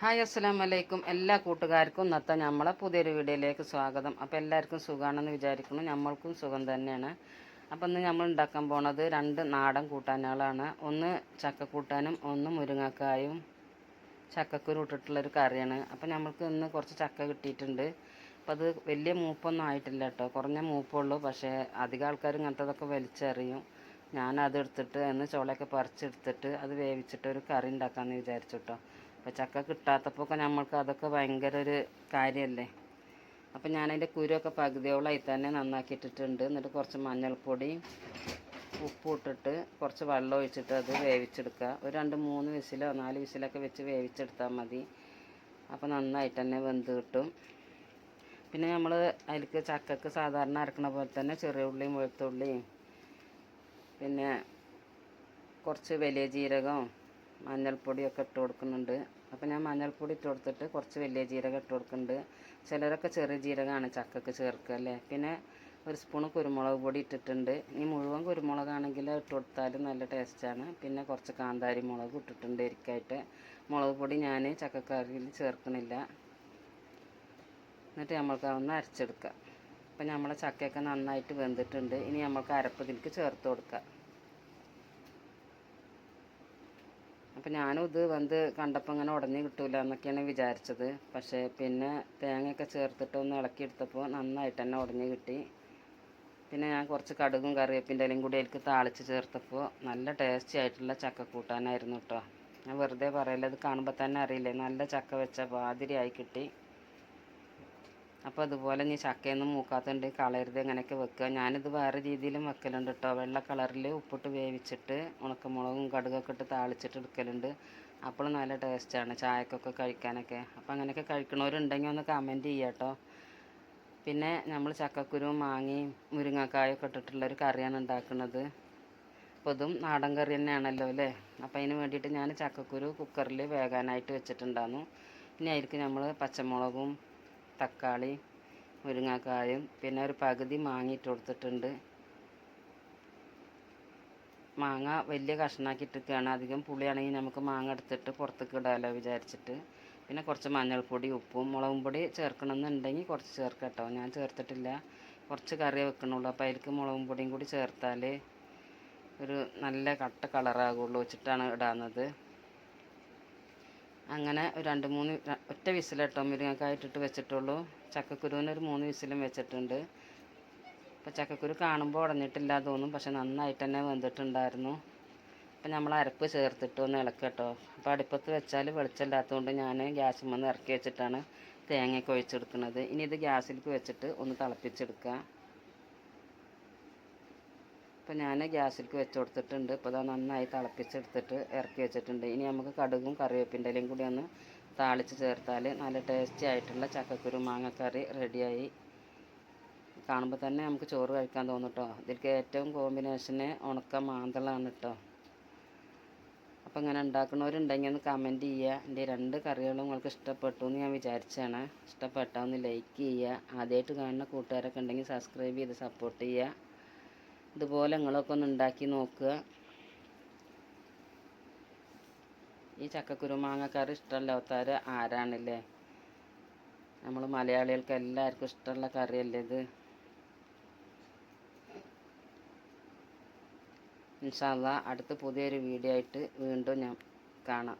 Hi അസ്സലാം വലൈക്കും എല്ലാ കൂട്ടുകാർക്കും ഇന്നത്തെ നമ്മളെ പുതിയൊരു വീഡിയോയിലേക്ക് സ്വാഗതം. അപ്പോൾ എല്ലാവർക്കും സുഖമാണെന്ന് വിചാരിക്കുന്നു. നമ്മൾക്കും സുഖം തന്നെയാണ്. അപ്പോൾ ഇന്ന് നമ്മൾ ഉണ്ടാക്കാൻ പോണത് രണ്ട് നാടൻ കൂട്ടാനുകളാണ്. ഒന്ന് ചക്ക കൂട്ടാനും ഒന്ന് മുരിങ്ങക്കായും ചക്കക്കുരു ഇട്ടിട്ടുള്ളൊരു കറിയാണ്. അപ്പോൾ നമ്മൾക്ക് ഇന്ന് കുറച്ച് ചക്ക കിട്ടിയിട്ടുണ്ട്. അപ്പോൾ അത് വലിയ മൂപ്പൊന്നും ആയിട്ടില്ല കേട്ടോ. കുറഞ്ഞ മൂപ്പുള്ളൂ. പക്ഷേ അധികം ആൾക്കാർ ഇങ്ങനത്തതൊക്കെ വലിച്ചെറിയും. ഞാനത് എടുത്തിട്ട് എന്ന് ചോളയൊക്കെ പറിച്ചെടുത്തിട്ട് അത് വേവിച്ചിട്ട് ഒരു കറി ഉണ്ടാക്കാമെന്ന് വിചാരിച്ചു കേട്ടോ. അപ്പോൾ ചക്ക കിട്ടാത്തപ്പോൾ ഒക്കെ നമ്മൾക്ക് അതൊക്കെ ഭയങ്കര ഒരു കാര്യമല്ലേ? അപ്പോൾ ഞാനതിന്റെ കുരുവൊക്കെ പകുതിയോളമായി തന്നെ നന്നാക്കി ഇട്ടിട്ടുണ്ട് എന്നിട്ട് കുറച്ച് മഞ്ഞൾപ്പൊടിയും ഉപ്പ് ഇട്ടിട്ട് കുറച്ച് വെള്ളം ഒഴിച്ചിട്ട് അത് വേവിച്ചെടുക്കുക. ഒരു രണ്ട് മൂന്ന് വിസിലോ നാല് വിസിലൊക്കെ വെച്ച് വേവിച്ചെടുത്താൽ മതി. അപ്പോൾ നന്നായിട്ട് തന്നെ വെന്ത് കിട്ടും. പിന്നെ നമ്മൾ അതിലേക്ക് ചക്കക്ക് സാധാരണ അരക്കണ പോലെ തന്നെ ചെറിയ ഉള്ളിയും വെളുത്തുള്ളിയും പിന്നെ കുറച്ച് വലിയ ജീരകവും മഞ്ഞൾപ്പൊടിയൊക്കെ ഇട്ട് കൊടുക്കുന്നുണ്ട്. അപ്പോൾ ഞാൻ മഞ്ഞൾപ്പൊടി ഇട്ട് കൊടുത്തിട്ട് കുറച്ച് വലിയ ജീരകം ഇട്ട് കൊടുക്കുന്നുണ്ട്. ചിലരൊക്കെ ചെറിയ ജീരകമാണ് ചക്കക്ക് ചേർക്കുക അല്ലേ? പിന്നെ ഒരു സ്പൂൺ കുരുമുളക് പൊടി ഇട്ടിട്ടുണ്ട്. ഇനി മുഴുവൻ കുരുമുളകാണെങ്കിൽ ഇട്ട് കൊടുത്താലും നല്ല ടേസ്റ്റാണ് പിന്നെ കുറച്ച് കാന്താരി മുളക് ഇട്ടിട്ടുണ്ട് എരിക്കായിട്ട്. മുളക് പൊടി ഞാൻ ചക്കക്കറിയിൽ ചേർക്കണില്ല എന്നിട്ട് നമ്മൾക്ക് അതൊന്ന് അരച്ചെടുക്കാം. അപ്പം നമ്മളെ ചക്കയൊക്കെ നന്നായിട്ട് വെന്തിട്ടുണ്ട്. ഇനി നമ്മൾക്ക് അരപ്പ് ഇതിലേക്ക് ചേർത്ത് കൊടുക്കാം. അപ്പം ഞാനും ഇത് വെന്ത് കണ്ടപ്പോൾ ഇങ്ങനെ ഉടഞ്ഞ് കിട്ടൂല എന്നൊക്കെയാണ് വിചാരിച്ചത്. പക്ഷേ പിന്നെ തേങ്ങയൊക്കെ ചേർത്തിട്ട് ഒന്ന് ഇളക്കിയെടുത്തപ്പോൾ നന്നായിട്ട് തന്നെ ഉടഞ്ഞ് കിട്ടി. പിന്നെ ഞാൻ കുറച്ച് കടുകും കറിവേപ്പിന്റെ ഇലയും കൂടി അതിലേക്ക് താളിച്ച് ചേർത്തപ്പോൾ നല്ല ടേസ്റ്റി ആയിട്ടുള്ള ചക്ക കൂട്ടാനായിരുന്നു കേട്ടോ ഞാൻ വെറുതെ പറയില്ല ഇത് കാണുമ്പോൾ തന്നെ അറിയില്ലേ? നല്ല ചക്ക വെച്ച പാതിരിയായി കിട്ടി. അപ്പോൾ അതുപോലെ ഇനി ചക്കയൊന്നും മൂക്കാത്തുണ്ട് കളയരുത് അങ്ങനെയൊക്കെ വെക്കുക. ഞാനിത് വേറെ രീതിയിലും വെക്കലുണ്ട് കേട്ടോ വെള്ള കളറിൽ ഉപ്പിട്ട് വേവിച്ചിട്ട് ഉണക്കമുളകും കടുകൊക്കെ ഇട്ട് താളിച്ചിട്ട് എടുക്കലുണ്ട്. അപ്പോൾ നല്ല ടേസ്റ്റാണ് ചായക്കൊക്കെ കഴിക്കാനൊക്കെ. അപ്പോൾ അങ്ങനെയൊക്കെ കഴിക്കണവരുണ്ടെങ്കിൽ ഒന്ന് കമന്റ് ചെയ്യുക കേട്ടോ പിന്നെ നമ്മൾ ചക്കക്കുരുവും മാങ്ങയും മുരിങ്ങക്കായൊക്കെ ഇട്ടിട്ടുള്ളൊരു കറിയാണ് ഉണ്ടാക്കുന്നത്. അപ്പോൾ നാടൻ കറി തന്നെയാണല്ലോ അല്ലേ? അപ്പോൾ അതിന് വേണ്ടിയിട്ട് ഞാൻ ചക്കക്കുരു കുക്കറിൽ വേകാനായിട്ട് വെച്ചിട്ടുണ്ടായിരുന്നു ഇനി അതിലേക്ക് നമ്മൾ പച്ചമുളകും തക്കാളി മുരിങ്ങക്കായും പിന്നെ ഒരു പകുതി മാങ്ങ ഇട്ട് കൊടുത്തിട്ടുണ്ട്. മാങ്ങ വലിയ കഷ്ണാക്കി ഇട്ടിരിക്കുകയാണ് അധികം പുളിയാണെങ്കിൽ നമുക്ക് മാങ്ങ എടുത്തിട്ട് പുറത്തേക്ക് ഇടാമല്ലോ വിചാരിച്ചിട്ട്. പിന്നെ കുറച്ച് മഞ്ഞൾപ്പൊടി ഉപ്പും മുളകും പൊടി ചേർക്കണമെന്നുണ്ടെങ്കിൽ കുറച്ച് ചേർക്കാം കേട്ടോ. ഞാൻ ചേർത്തിട്ടില്ല. കുറച്ച് കറി വെക്കണുള്ളൂ. അപ്പോൾ അതിലേക്ക് മുളകും പൊടിയും കൂടി ചേർത്താൽ ഒരു നല്ല കട്ട കളറാകുള്ളൂ. വെച്ചിട്ടാണ് ഇടാവുന്നത്. അങ്ങനെ രണ്ട് മൂന്ന് ഒറ്റ വിസിലട്ടോ മുരിങ്ങക്കായ ഇട്ടിട്ട് വെച്ചിട്ടുള്ളൂ. ചക്കക്കുരുവിന് ഒരു മൂന്ന് വിസിലും വെച്ചിട്ടുണ്ട്. അപ്പോൾ ചക്കക്കുരു കാണുമ്പോൾ ഉടഞ്ഞിട്ടില്ല തോന്നും. പക്ഷെ നന്നായിട്ട് തന്നെ വെന്തിട്ടുണ്ടായിരുന്നു. അപ്പം നമ്മൾ അരപ്പ് ചേർത്തിട്ട് ഒന്ന് ഇളക്കട്ടോ. അപ്പോൾ അടുപ്പത്ത് വെച്ചാൽ വെളിച്ചമില്ലാത്തതുകൊണ്ട് ഞാൻ ഗ്യാസിൽ നിന്ന് ഇറക്കി വെച്ചിട്ടാണ് തേങ്ങയൊക്കെ ഒഴിച്ചെടുക്കുന്നത്. ഇനി ഇത് ഗ്യാസിലേക്ക് വെച്ചിട്ട് ഒന്ന് തിളപ്പിച്ചെടുക്കുക. അപ്പോൾ ഞാൻ ഗ്യാസിലേക്ക് വെച്ച് കൊടുത്തിട്ടുണ്ട്. ഇപ്പോൾ ഇതാ നന്നായി തിളപ്പിച്ചെടുത്തിട്ട് ഇറക്കി വെച്ചിട്ടുണ്ട്. ഇനി നമുക്ക് കടുകും കറിവേപ്പിന്റെ ഇലയും കൂടി ഒന്ന് താളിച്ച് ചേർത്താൽ നല്ല ടേസ്റ്റി ആയിട്ടുള്ള ചക്കക്കുരു മാങ്ങക്കറി റെഡിയായി കാണുമ്പോൾ തന്നെ നമുക്ക് ചോറ് കഴിക്കാൻ തോന്നും കേട്ടോ ഇതിലേക്ക് ഏറ്റവും കോമ്പിനേഷന് ഉണക്ക മാന്തളാണ് കേട്ടോ അപ്പോൾ ഇങ്ങനെ ഉണ്ടാക്കുന്നവരുണ്ടെങ്കിൽ ഒന്ന് കമന്റ് ചെയ്യുക. എന്റെ രണ്ട് കറികളും നിങ്ങൾക്ക് ഇഷ്ടപ്പെട്ടു എന്ന് ഞാൻ വിചാരിച്ചാണ്. ഇഷ്ടപ്പെട്ടാൽ ഒന്ന് ലൈക്ക് ചെയ്യുക. ആദ്യമായിട്ട് കാണുന്ന കൂട്ടുകാരൊക്കെ ഉണ്ടെങ്കിൽ സബ്സ്ക്രൈബ് ചെയ്ത് സപ്പോർട്ട് ചെയ്യുക. ഇതുപോലെ നിങ്ങളൊക്കെ ഒന്ന് ഉണ്ടാക്കി നോക്കുക. ഈ ചക്കക്കുരു മാങ്ങക്കറി ഇഷ്ടമല്ലാത്തവർ ആരാണല്ലേ? നമ്മൾ മലയാളികൾക്ക് എല്ലാവർക്കും ഇഷ്ടമുള്ള കറിയല്ലേ ഇത്? ഇൻഷാല്ല അടുത്ത പുതിയൊരു വീഡിയോ ആയിട്ട് വീണ്ടും ഞാൻ കാണാം.